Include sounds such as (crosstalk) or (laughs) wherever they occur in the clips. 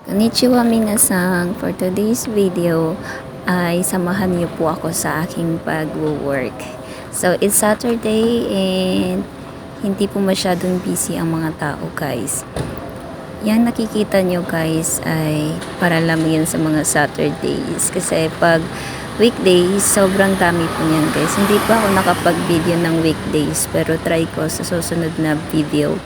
Konnichiwa minasang. For today's video ay samahan niyo po ako sa aking pag-work. So it's Saturday and hindi po masyadong busy ang mga tao guys. Yan nakikita nyo guys ay para lang yan sa mga Saturdays. Kasi pag weekdays, sobrang dami po yan guys. Hindi pa ako nakapag-video ng weekdays pero try ko sa susunod na video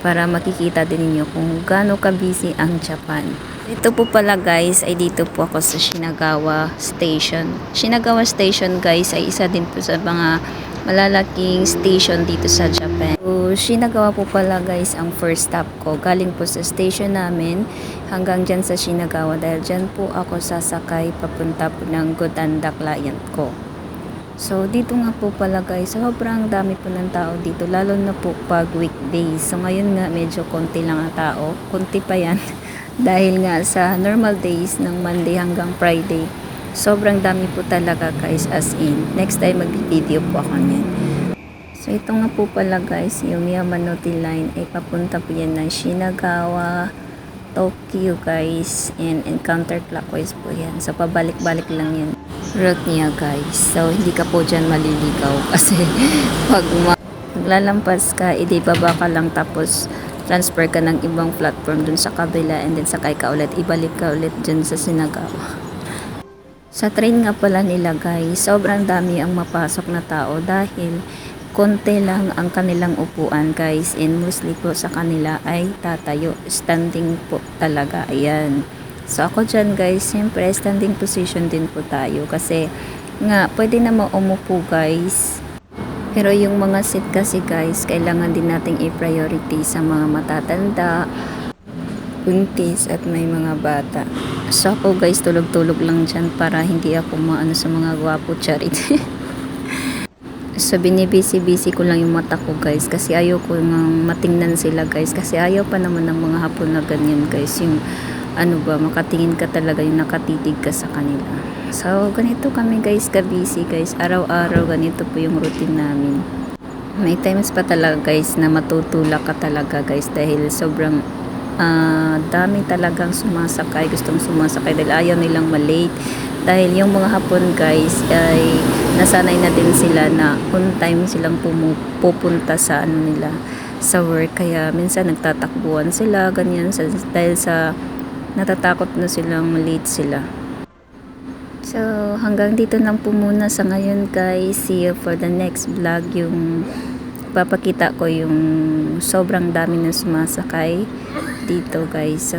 para makikita din ninyo kung gaano ka-busy ang Japan. Ito po pala guys ay dito po ako sa Shinagawa Station. Shinagawa Station guys ay isa din po sa mga malalaking station dito sa Japan. So, Shinagawa po pala guys ang first stop ko. Galing po sa station namin hanggang dyan sa Shinagawa dahil dyan po ako sasakay papunta po ng Godanda client ko. So, dito nga po pala guys, sobrang dami po ng tao dito, lalo na po pag weekdays. So, ngayon nga medyo konti lang ang tao, konti pa yan. (laughs) Dahil nga sa normal days ng Monday hanggang Friday, sobrang dami po talaga guys as in. Next time mag-video po ako niyan. So, ito nga po pala guys, yung Yamanote Line ay papunta po yan ng Shinagawa, Tokyo guys, and, and counterclockwise po yan. So, pabalik-balik lang yan route niya guys. So, hindi ka po dyan maliligaw (laughs) kasi pag ma- maglalampas ka, edi baba ka lang tapos transfer ka ng ibang platform dun sa kabila and then sakay ka ulit, ibalik ka ulit dyan sa Sinagawa. Sa train nga pala nila guys, sobrang dami ang mapasok na tao dahil konti lang ang kanilang upuan guys and mostly po sa kanila ay tatayo, standing po talaga, ayan. So ako dyan guys, siyempre standing position din po tayo kasi nga pwede na umupo guys. Pero yung mga seat kasi guys, kailangan din nating i-priority sa mga matatanda, buntis at may mga bata. So ako guys, tulog-tulog lang dyan para hindi ako maano sa mga gwapo charit. (laughs) so binibisi-bisi ko lang yung mata ko guys kasi ayaw ko nga matingnan sila guys kasi ayaw pa naman ng mga hapon na ganyan guys yung ano ba, makatingin ka talaga yung nakatitig ka sa kanila. So, ganito kami guys, ka-busy guys. Araw-araw, ganito po yung routine namin. May times pa talaga guys na matutulak ka talaga guys dahil sobrang uh, dami talagang sumasakay, gustong sumasakay dahil ayaw nilang malate. Dahil yung mga hapon guys ay nasanay na din sila na on time silang pupunta sa ano nila sa work kaya minsan nagtatakbuhan sila ganyan sa, dahil sa natatakot na silang late sila. So, hanggang dito lang po muna sa ngayon guys. See you for the next vlog. Yung papakita ko yung sobrang dami na sumasakay dito guys. So,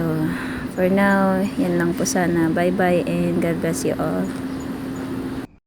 for now, yan lang po sana. Bye bye and God bless you all.